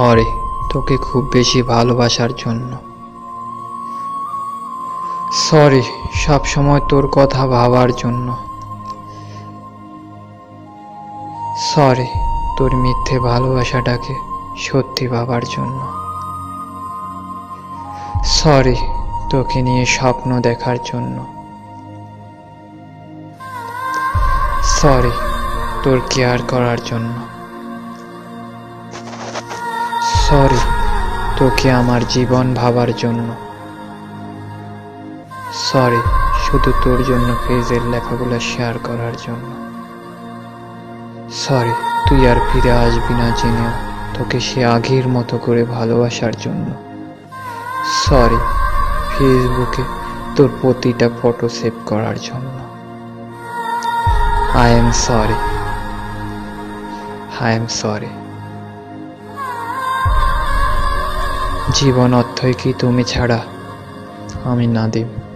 Sorry তোকে খুব বেশি ভালোবাসার জন্য। সরি সব সময় তোর কথা ভাবার জন্য। সরি তোর মিথ্যে ভালোবাসাটাকে সত্যি ভাবার জন্য। সরি তোকে নিয়ে স্বপ্ন দেখার জন্য। সরি তোর কেয়ার করার জন্য। সরি তোকে আমার জীবন ভাবার জন্য। সরি শুধু তোর জন্য পেজের লেখাগুলো শেয়ার করার জন্য। সরি তুই আর ফিরে আসবি না জেনেও তোকে সে আগের মতো করে ভালোবাসার জন্য। সরি ফেসবুকে তোর প্রতিটা ফটো সেভ করার জন্য। I am sorry I am sorry জীবন অর্থই কি তুমি ছাড়া? আমি নাদিম।